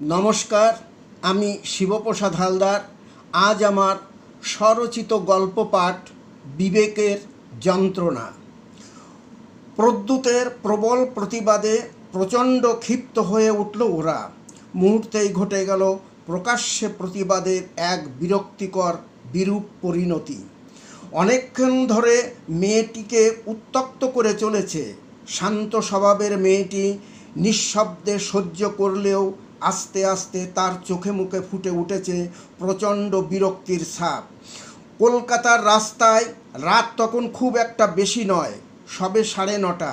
নমস্কার, আমি শিবপ্রসাদ হালদার। আজ আমার স্বরচিত গল্প পাঠ বিবেকের যন্ত্রণা। প্রদ্যুতের প্রবল প্রতিবাদে প্রচণ্ড ক্ষিপ্ত হয়ে উঠল ওরা। মুহূর্তেই ঘটে গেল প্রকাশ্যে প্রতিবাদের এক বিরক্তিকর বিরূপ পরিণতি। অনেকক্ষণ ধরে মেয়েটিকে উত্তক্ত করে চলেছে। শান্ত স্বভাবের মেয়েটি নিঃশব্দে সহ্য করলেও আস্তে আস্তে তার চোখে মুখে ফুটে উঠেছে প্রচণ্ড বিরক্তির ছাপ। কলকাতার রাস্তায় রাত তখন খুব একটা বেশি নয়, সবে সাড়ে নটা।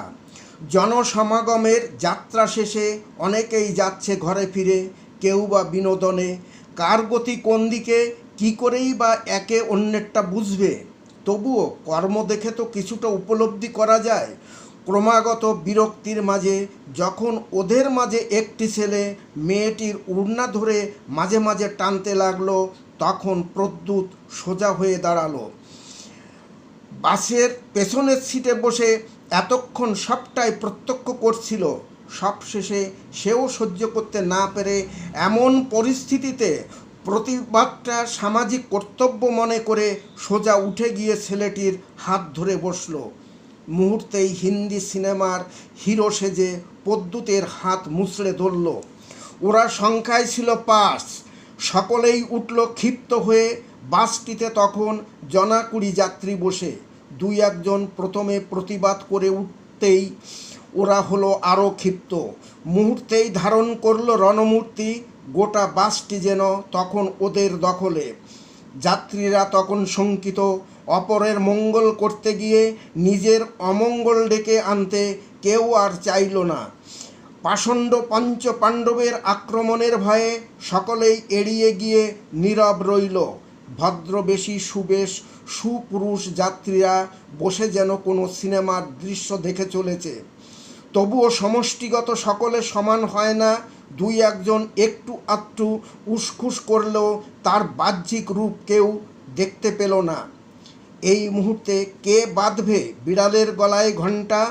জনসমাগমের যাত্রা শেষে অনেকেই যাচ্ছে ঘরে ফিরে, কেউ বা বিনোদনে। কার গতি কোন দিকে, কী করেই বা একে অন্যেরটা বুঝবে? তবুও কর্ম দেখে তো কিছুটা উপলব্ধি করা যায়। ক্রমাগত বিরক্তির মাঝে যখন ওদের মাঝে একটি ছেলে মেয়েটির উড়না ধরে মাঝে মাঝে টানতে লাগল, তখন প্রদ্যুৎ সোজা হয়ে দাঁড়াল। বাসের পেছনের সিটে বসে এতক্ষণ সবটাই প্রত্যক্ষ করছিল। সবশেষে সেও সহ্য করতে না পেরে এমন পরিস্থিতিতে প্রতিবাদটা সামাজিক কর্তব্য মনে করে সোজা উঠে গিয়ে ছেলেটির হাত ধরে বসল। মুহূর্তেই হিন্দি সিনেমার হিরো সেজে পদ্যুতের হাত মুচড়ে ধরল। ওরা সংখ্যায় ছিল পাঁচ সকলেই উঠল ক্ষিপ্ত হয়ে বাসটিতে তখন জনাকুড়ি যাত্রী বসে। দুই একজন প্রথমে প্রতিবাদ করে উঠতেই ওরা হলো আরও ক্ষিপ্ত। মুহূর্তেই ধারণ করল রণমূর্তি, গোটা বাসটি যেন তখন ওদের দখলে। যাত্রীরা তখন শঙ্কিত অপরের মঙ্গল করতে গিয়ে নিজের অমঙ্গল ডেকে আনতে কেউ আর চাইল না। পাষণ্ড পঞ্চ পাণ্ডবের আক্রমণের ভয়ে সকলেই এড়িয়ে গিয়ে নীরব রইল। ভদ্রবেশী সুবেশ, সুপুরুষ যাত্রীরা বসে যেন কোনো সিনেমার দৃশ্য দেখে চলেছে। তবুও সমষ্টিগত সকলে সমান হয় না, দুই একজন একটু আধটু উসখুস করলেও তার বাহ্যিক রূপ কেউ দেখতে পেল না। এই মুহূর্তে কে বাঁধবে বিড়ালের গলায় ঘণ্টা?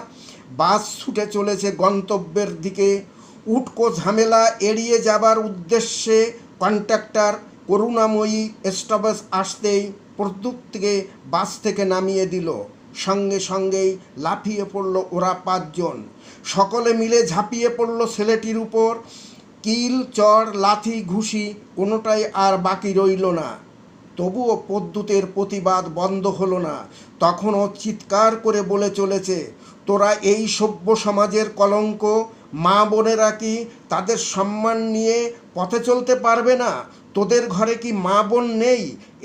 বাস ছুটে চলেছে গন্তব্যের দিকে। উটকো ঝামেলা এড়িয়ে যাবার উদ্দেশ্যে কন্ট্রাক্টর করুণাময়ী স্টপেজ আসতেই প্রদ্যুৎকে বাস থেকে নামিয়ে দিল। সঙ্গে সঙ্গেই লাফিয়ে পড়ল ওরা পাঁচজন। সকলে মিলে ঝাঁপিয়ে পড়ল ছেলেটির উপর। কিল, চর, লাথি, ঘুষি কোনোটাই আর বাকি রইল না। তবুও পদ্যুতের প্রতিবাদ বন্ধ হলো না। তখনও চিৎকার করে বলে চলেছে, তোরা এই সভ্য সমাজের কলঙ্ক, মা বোনেরা কি তাদের সম্মান নিয়ে পথে চলতে পারবে না? তোদের ঘরে কি মা বোন নেই?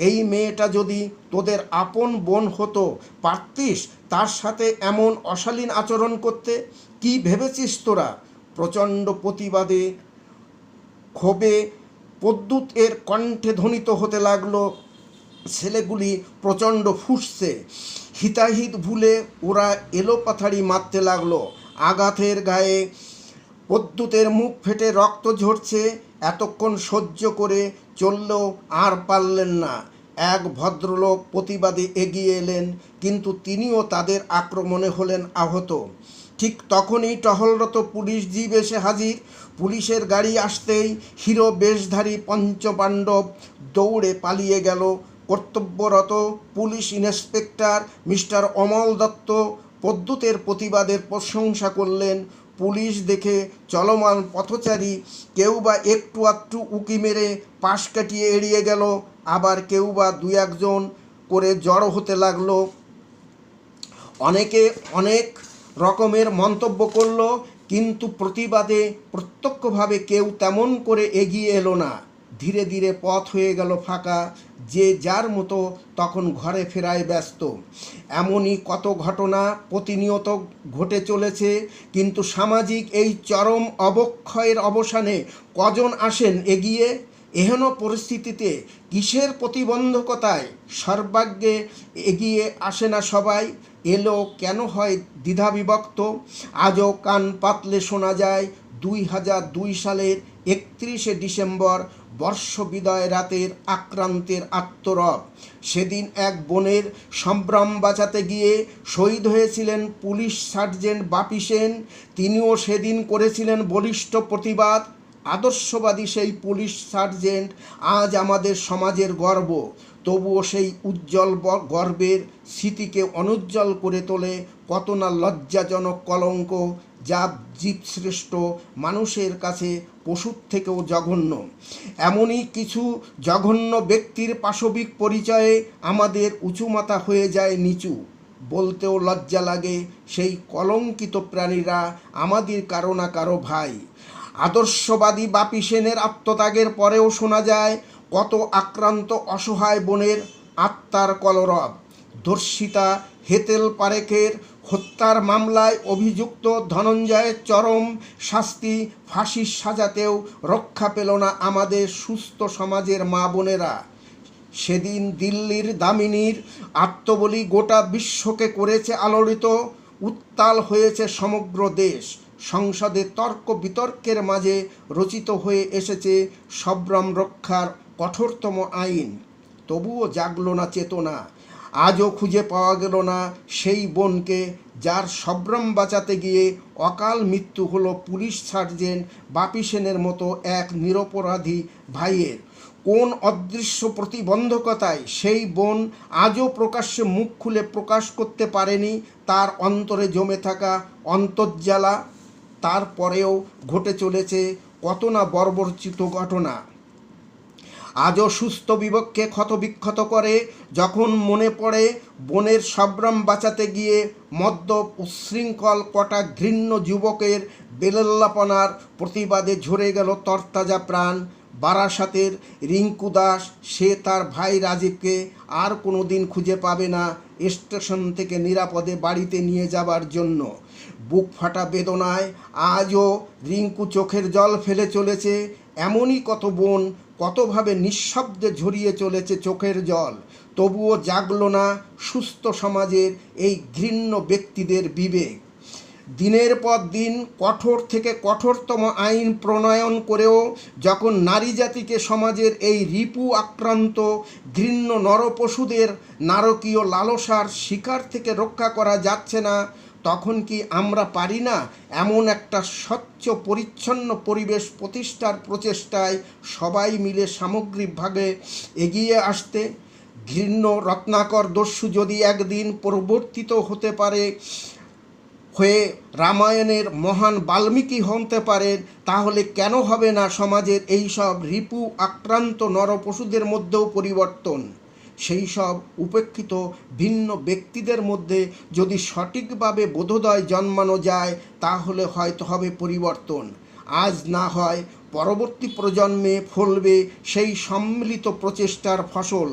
এই মেয়েটা যদি তোদের আপন বোন হতো, পারতিস তার সাথে এমন অশালীন আচরণ করতে? কি ভেবেছিস তোরা? প্রচণ্ড প্রতিবাদে ক্ষোভে পদ্যুৎ এর কণ্ঠে ধ্বনিত হতে লাগল ছেলেগুলি প্রচণ্ড ফুসছে। হিতাহিত ভুলে ওরা এলোপাথাড়ি মারতে লাগল। আঘাতের গায়ে পদ্যুতের মুখ ফেটে রক্ত ঝরছে। এতক্ষণ সহ্য করে চললেও আর পারলেন না। এক ভদ্রলোক প্রতিবাদে এগিয়ে এলেন, কিন্তু তিনিও তাদের আক্রমণে হলেন আহত। ঠিক তখনই টহলরত পুলিশ জিপ এসে হাজির। পুলিশের গাড়ি আসতেই হিরো বেশধারী পঞ্চপাণ্ডব দৌড়ে পালিয়ে গেল। কর্তব্যরত police inspector mister Amal Dutta পদ্যুতের প্রতিবাদের প্রশংসা করলেন। পুলিশ দেখে চলমান পথচারী কেউ বা একটু আধটু উকি মেরে পাশ কাটিয়ে এড়িয়ে গেল, আবার কেউ বা দু একজন করে জড়ো হতে লাগল। অনেকে অনেক রকমের মন্তব্য করল, কিন্তু প্রতিবাদে প্রত্যক্ষভাবে কেউ তেমন করে এগিয়ে এলো না। ধীরে ধীরে পথ হয়ে গেল ফাঁকা, যে যার মতো তখন ঘরে ফেরায় ব্যস্ত। এমনই কত ঘটনা প্রতিনিয়ত ঘটে চলেছে, কিন্তু সামাজিক এই চরম অবক্ষয়ের অবসানে কজন আসেন এগিয়ে? এহেন পরিস্থিতিতে কিসের প্রতিবন্ধকতায় সর্বাগ্যে এগিয়ে আসে না সবাই? এলো কেন হয় দ্বিধাবিভক্ত আজও কান পাতলে শোনা যায়, দুই হাজার দুই সালের একত্রিশে ডিসেম্বর বর্ষবিদয় রাতের আক্রান্তের আত্মরব। সেদিন এক বোনের সম্ভ্রম বাঁচাতে গিয়ে শহীদ হয়েছিলেন পুলিশ সার্জেন্ট বাপি সেন। তিনিও সেদিন করেছিলেন বলিষ্ঠ প্রতিবাদ। আদর্শবাদী সেই পুলিশ সার্জেন্ট আজ আমাদের সমাজের গর্ব। তবুও সেই উজ্জ্বল গর্বের স্মৃতিকে অনুজ্জ্বল করে তোলে কত না লজ্জাজনক কলঙ্ক যা জীবশ্রেষ্ঠ মানুষের কাছে পশুর থেকেও জঘন্য। এমনই কিছু জঘন্য ব্যক্তির পাশবিক পরিচয়ে আমাদের উঁচুমাথা হয়ে যায় নিচু। বলতেও লজ্জা লাগে সেই কলঙ্কিত প্রাণীরা আমাদের কারও না কারও ভাই। আদর্শবাদী বাপি সেনের আত্মত্যাগের পরেও শোনা যায়, কত আক্রান্ত অসহায় বোনের আত্মার কলরব। ধর্ষিতা হেতেল পারেকের হত্যার মামলায় অভিযুক্ত ধনঞ্জয়ের চরম শাস্তি, ফাঁসির সাজাতেও রক্ষা পেল না আমাদের সুস্থ সমাজের মা বোনেরা। সেদিন দিল্লির দামিনীর আত্মবলি গোটা বিশ্বকে করেছে আলোড়িত, উত্তাল হয়েছে সমগ্র দেশ। সংসদে তর্ক বিতর্কের মাঝে রচিত হয়ে এসেছে সব্রম রক্ষার কঠোরতম আইন। তবুও জাগলো না চেতনা। আজও খুঁজে পাওয়া গেল না সেই বোনকে, যার সব্রম বাঁচাতে গিয়ে অকাল মৃত্যু হলো পুলিশ সার্জেন্ট বাপি সেনের মতো এক নিরপরাধী ভাইয়ের। কোন অদৃশ্য প্রতিবন্ধকতায় সেই বোন আজও প্রকাশ্যে মুখ খুলে প্রকাশ করতে পারেনি, তার অন্তরে জমে থাকা অন্তর্জ্বালা, তারপরেও ঘটে চলেছে কত না বর্বরচিত ঘটনা। আজও সুস্থ বিবেককে ক্ষতবিক্ষত করে, যখন মনে পড়ে বনের সব্রম বাঁচাতে গিয়ে মদ্য উচ্ছৃঙ্খল কটা ঘৃণ্য যুবকের বেলল্লাপনার প্রতিবাদে ঝরে গেল তরতাজা প্রাণ। বারাসাতের রিঙ্কু দাস, সে তার ভাই রাজীবকে আর কোনো দিন খুঁজে পাবে না স্টেশন থেকে নিরাপদে বাড়িতে নিয়ে যাবার জন্য। বুক ফাটা বেদনায় আজও রিঙ্কু চোখের জল ফেলে চলেছে, এমনই কত বোন কতভাবে নিঃশব্দে ঝরিয়ে চলেছে চোখের জল, তবুও জাগলো না সুস্থ সমাজের এই ঘৃণ্য ব্যক্তিদের বিবেক। দিনের পর দিন কঠোর থেকে কঠোরতম আইন প্রণয়ন করেও যখন নারী জাতিকে সমাজের এই রিপু আক্রান্ত, ঘৃণ্য নরপশুদের নারকীয় লালসার শিকার থেকে রক্ষা করা যাচ্ছে না তখন কি আমরা পারি না এমন একটা স্বচ্ছ, পরিচ্ছন্ন পরিবেশ প্রতিষ্ঠার প্রচেষ্টায় সবাই মিলে সামগ্রিকভাবে এগিয়ে আসতে? ঘৃণ্য রত্নাকর দস্যু যদি একদিন পরিবর্তিত হতে পারে, হয়ে রামায়ণের মহান বাল্মীকি হতে পারেন তাহলে কেন হবে না সমাজের এই সব রিপু আক্রান্ত নরপশুদের মধ্যেও পরিবর্তন? সেই সব উপেক্ষিত ভিন্ন ব্যক্তিদের মধ্যে যদি সঠিকভাবে বোধোদয় জন্মানো যায়, তাহলে হয়তো হবে পরিবর্তন। আজ না হয় পরবর্তী প্রজন্মে ফলবে সেই সম্মিলিত প্রচেষ্টার ফসল।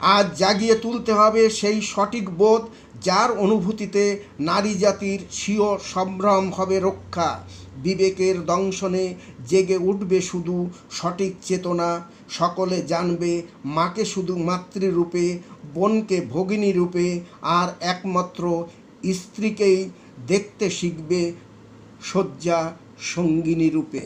আজ জাগিয়ে তুলতে হবে সেই সঠিক বোধ, যার অনুভূতিতে নারী জাতির স্বীয় সম্ভ্রম হবে রক্ষা। বিবেকের দংশনে জেগে উঠবে শুধু সঠিক চেতনা, সকলে জানবে মাকে শুধু মাতৃরূপে, বোনকে ভগিনী রূপে, আর একমাত্র স্ত্রীকেই দেখতে শিখবে শয্যা সঙ্গিনী রূপে।